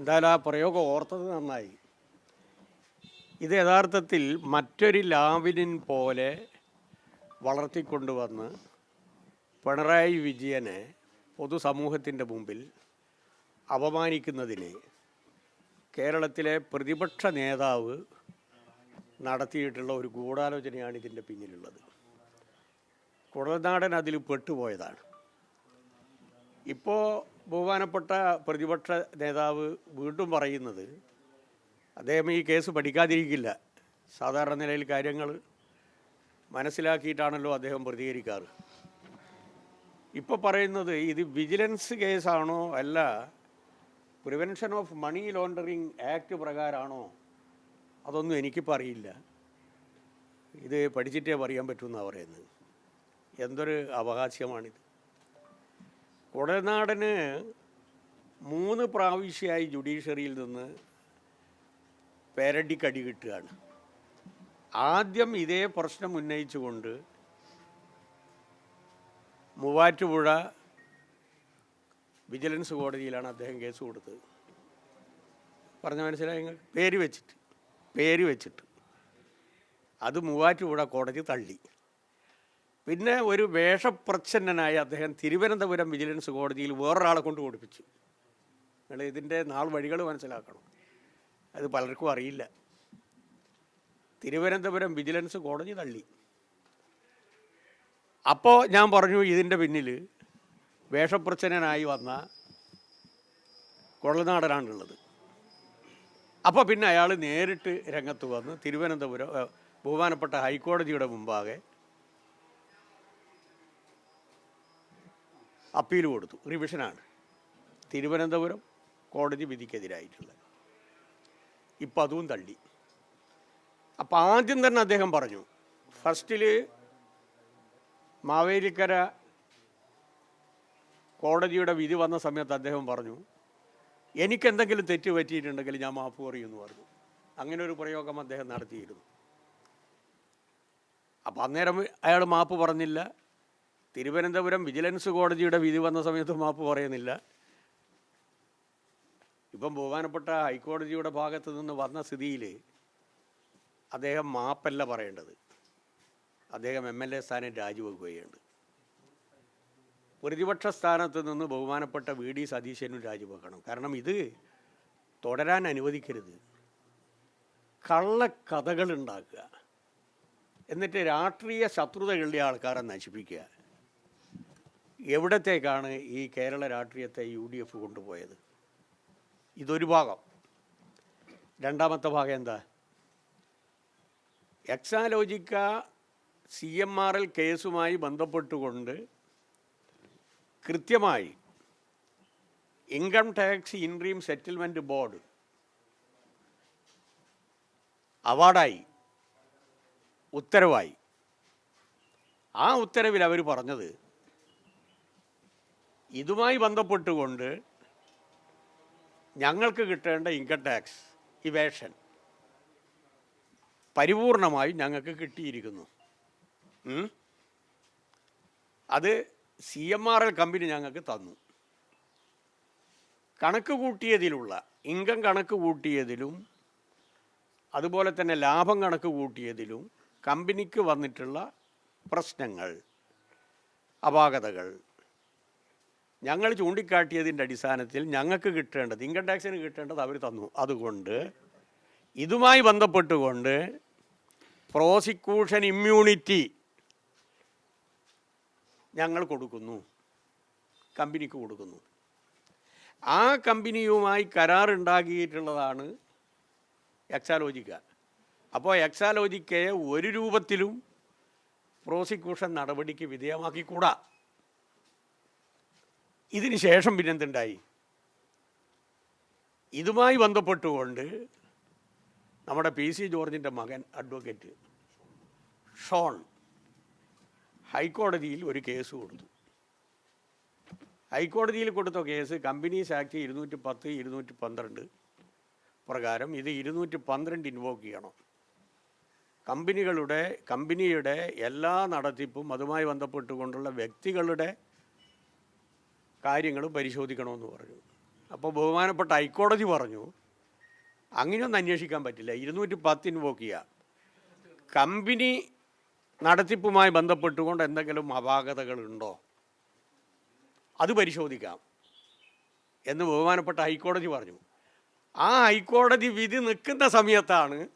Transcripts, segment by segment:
എന്തായാലും ആ പ്രയോഗം ഓർത്തത് നന്നായി. ഇത് യഥാർത്ഥത്തിൽ മറ്റൊരു ലാവിനിൻ പോലെ വളർത്തിക്കൊണ്ടുവന്ന് പിണറായി വിജയനെ പൊതുസമൂഹത്തിന്റെ മുമ്പിൽ അപമാനിക്കുന്നതിന് കേരളത്തിലെ പ്രതിപക്ഷ നേതാവ് നടത്തിയിട്ടുള്ള ഒരു ഗൂഢാലോചനയാണ് ഇതിന്റെ പിന്നിലുള്ളത്. കുടൽനാടൻ അതിൽ പെട്ടുപോയതാണ്. ഇപ്പോൾ ബഹുമാനപ്പെട്ട പ്രതിപക്ഷ നേതാവ് വീണ്ടും പറയുന്നത് അദ്ദേഹം ഈ കേസ് പഠിക്കാതിരിക്കില്ല. സാധാരണ നിലയിൽ കാര്യങ്ങൾ മനസ്സിലാക്കിയിട്ടാണല്ലോ അദ്ദേഹം പ്രതികരിക്കാറ്. ഇപ്പോൾ പറയുന്നത് ഇത് വിജിലൻസ് കേസാണോ അല്ല prevention of money laundering act പ്രകാരമാണോ അതൊന്നും എനിക്കിപ്പോൾ അറിയില്ല. ഇത് പഠിച്ചിട്ടേ പറയാൻ പറ്റുമെന്നാണ് പറയുന്നത്. എന്തൊരു അവകാശമാണിത്. കുടനാടന് മൂന്ന് പ്രാവശ്യമായി ജുഡീഷ്യറിയിൽ നിന്ന് പേരടിക്കടി കിട്ടുകയാണ്. ആദ്യം ഇതേ പ്രശ്നം ഉന്നയിച്ചുകൊണ്ട് മൂവാറ്റുപുഴ വിജിലൻസ് കോടതിയിലാണ് അദ്ദേഹം കേസ് കൊടുത്തത്. പറഞ്ഞ മനസ്സിലായി പേര് വെച്ചിട്ട് പേര് വെച്ചിട്ട്. അത് മൂവാറ്റുപുഴ കോടതി തള്ളി. പിന്നെ ഒരു വേഷപ്രച്ഛന്നനായ അദ്ദേഹം തിരുവനന്തപുരം വിജിലൻസ് കോടതിയിൽ വേറൊരാളെ കൊണ്ട് കൊടുപ്പിച്ചു നിങ്ങൾ ഇതിന്റെ നാൾ വഴികൾ മനസ്സിലാക്കണം. അത് പലർക്കും അറിയില്ല. തിരുവനന്തപുരം വിജിലൻസ് കോടതി തള്ളി. അപ്പോൾ ഞാൻ പറഞ്ഞു ഇതിന്റെ പിന്നിൽ വേഷപ്രച്ഛന്നനായി വന്ന കൊള്ളനാടനാണുള്ളത്. അപ്പോൾ പിന്നെ അയാൾ നേരിട്ട് രംഗത്ത് വന്ന് തിരുവനന്തപുരം ബഹുമാനപ്പെട്ട ഹൈക്കോടതിയുടെ മുമ്പാകെ അപ്പീൽ കൊടുത്തു. റിവിഷനാണ്. തിരുവനന്തപുരം കോടതി വിധിക്കെതിരായിട്ടുള്ളത്. ഇപ്പം അതും തള്ളി. അപ്പം ആദ്യം തന്നെ അദ്ദേഹം പറഞ്ഞു ഫസ്റ്റിൽ മാവേലിക്കര കോടതിയുടെ വിധി വന്ന സമയത്ത് അദ്ദേഹം പറഞ്ഞു എനിക്കെന്തെങ്കിലും തെറ്റ് പറ്റിയിട്ടുണ്ടെങ്കിൽ ഞാൻ മാപ്പ് പറയുമെന്ന് പറഞ്ഞു. അങ്ങനെ ഒരു പ്രയോഗം അദ്ദേഹം നടത്തിയിരുന്നു. അപ്പം അന്നേരം അയാൾ മാപ്പ് പറഞ്ഞില്ല. തിരുവനന്തപുരം വിജിലൻസ് കോടതിയുടെ വിധി വന്ന സമയത്ത് മാപ്പ് പറയുന്നില്ല. ഇപ്പം ബഹുമാനപ്പെട്ട ഹൈക്കോടതിയുടെ ഭാഗത്ത് നിന്ന് വന്ന സ്ഥിതിയിൽ അദ്ദേഹം മാപ്പല്ല പറയേണ്ടത്. അദ്ദേഹം എം എൽ എ സ്ഥാനം രാജിവെക്കുകയുണ്ട് പ്രതിപക്ഷ സ്ഥാനത്ത് നിന്ന് ബഹുമാനപ്പെട്ട വി ഡി സതീശനും രാജിവെക്കണം. കാരണം ഇത് തുടരാൻ അനുവദിക്കരുത്. കള്ളക്കഥകൾ ഉണ്ടാക്കുക. എന്നിട്ട് രാഷ്ട്രീയ ശത്രുതകളുടെ ആൾക്കാരെ നശിപ്പിക്കുക. എവിടത്തേക്കാണ് ഈ കേരള രാഷ്ട്രീയത്തെ യു ഡി എഫ് കൊണ്ടുപോയത്? ഇതൊരു ഭാഗം. രണ്ടാമത്തെ ഭാഗം എന്താ? എക്സാലോജിക്ക സി എം ആർ എൽ കേസുമായി ബന്ധപ്പെട്ടുകൊണ്ട് കൃത്യമായി income tax interim settlement board അവാർഡായി ഉത്തരവായി. ആ ഉത്തരവിൽ അവർ പറഞ്ഞത് ഇതുമായി ബന്ധപ്പെട്ടുകൊണ്ട് ഞങ്ങൾക്ക് കിട്ടേണ്ട ഇൻകം ടാക്സ് ഇവേഷൻ പരിപൂർണമായി ഞങ്ങൾക്ക് കിട്ടിയിരിക്കുന്നു. അത് C M R L company ഞങ്ങൾക്ക് തന്നു. കണക്ക് കൂട്ടിയതിലുള്ള ഇൻകം കണക്ക് കൂട്ടിയതിലും അതുപോലെ തന്നെ ലാഭം കണക്ക് കൂട്ടിയതിലും കമ്പനിക്ക് വന്നിട്ടുള്ള പ്രശ്നങ്ങൾ അപാകതകൾ ഞങ്ങൾ ചൂണ്ടിക്കാട്ടിയതിന്റെ അടിസ്ഥാനത്തിൽ ഞങ്ങൾക്ക് കിട്ടേണ്ടത് ഇൻകം ടാക്സിന് കിട്ടേണ്ടത് അവർ തന്നു. അതുകൊണ്ട് ഇതുമായി ബന്ധപ്പെട്ടുകൊണ്ട് പ്രോസിക്യൂഷൻ ഇമ്മ്യൂണിറ്റി ഞങ്ങൾ കൊടുക്കുന്നു. കമ്പനിക്ക് കൊടുക്കുന്നു. ആ കമ്പനിയുമായി കരാറുണ്ടാക്കിയിട്ടുള്ളതാണ് എക്സാലോജിക്ക. അപ്പോൾ എക്സാലോജിക്കയെ ഒരു രൂപത്തിലും പ്രോസിക്യൂഷൻ നടപടിക്ക് വിധേയമാക്കിക്കൂടാ. ഇതിന് ശേഷം പിന്നെന്തുണ്ടായി? ഇതുമായി ബന്ധപ്പെട്ടുകൊണ്ട് നമ്മുടെ പി സി ജോർജിന്റെ മകൻ അഡ്വക്കേറ്റ് ഷോൺ ഹൈക്കോടതിയിൽ ഒരു കേസ് കൊടുത്തു. ഹൈക്കോടതിയിൽ കൊടുത്ത കേസ് കമ്പനീസ് ആക്ട് ഇരുന്നൂറ്റി പത്ത് ഇരുന്നൂറ്റി പന്ത്രണ്ട് പ്രകാരം ഇത് ഇരുന്നൂറ്റി പന്ത്രണ്ട് ഇൻവോക്ക് ചെയ്യണം. കമ്പനികളുടെ കമ്പനിയുടെ എല്ലാ നടത്തിപ്പും അതുമായി ബന്ധപ്പെട്ടുകൊണ്ടുള്ള വ്യക്തികളുടെ കാര്യങ്ങളും പരിശോധിക്കണമെന്ന് പറഞ്ഞു. അപ്പോൾ ബഹുമാനപ്പെട്ട ഹൈക്കോടതി പറഞ്ഞു അങ്ങനെയൊന്നും അന്വേഷിക്കാൻ പറ്റില്ല. ഇരുന്നൂറ്റി പത്തിന് പോക്കിയ കമ്പനി നടത്തിപ്പുമായി ബന്ധപ്പെട്ടുകൊണ്ട് എന്തെങ്കിലും അപാകതകളുണ്ടോ? അത് പരിശോധിക്കാം. എന്ന് ബഹുമാനപ്പെട്ട ഹൈക്കോടതി പറഞ്ഞു. ആ ഹൈക്കോടതി വിധി നിൽക്കുന്ന സമയത്താണ്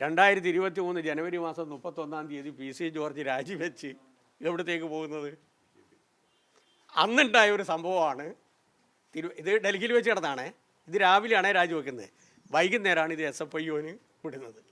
രണ്ടായിരത്തി ഇരുപത്തി മൂന്ന് ജനുവരി മാസം മുപ്പത്തൊന്നാം തീയതി പി സി ജോർജ് രാജിവെച്ച് എവിടത്തേക്ക് പോകുന്നത്? അന്നുണ്ടായ ഒരു സംഭവമാണ്. തിരു ഇത് ഡൽഹിയിൽ വെച്ച് കിടന്നാണേ. ഇത് രാവിലെയാണേ രാജിവെക്കുന്നത് വൈകുന്നേരമാണ് ഇത് എസ് എഫ് ഐ ഒന് വിടുന്നത്.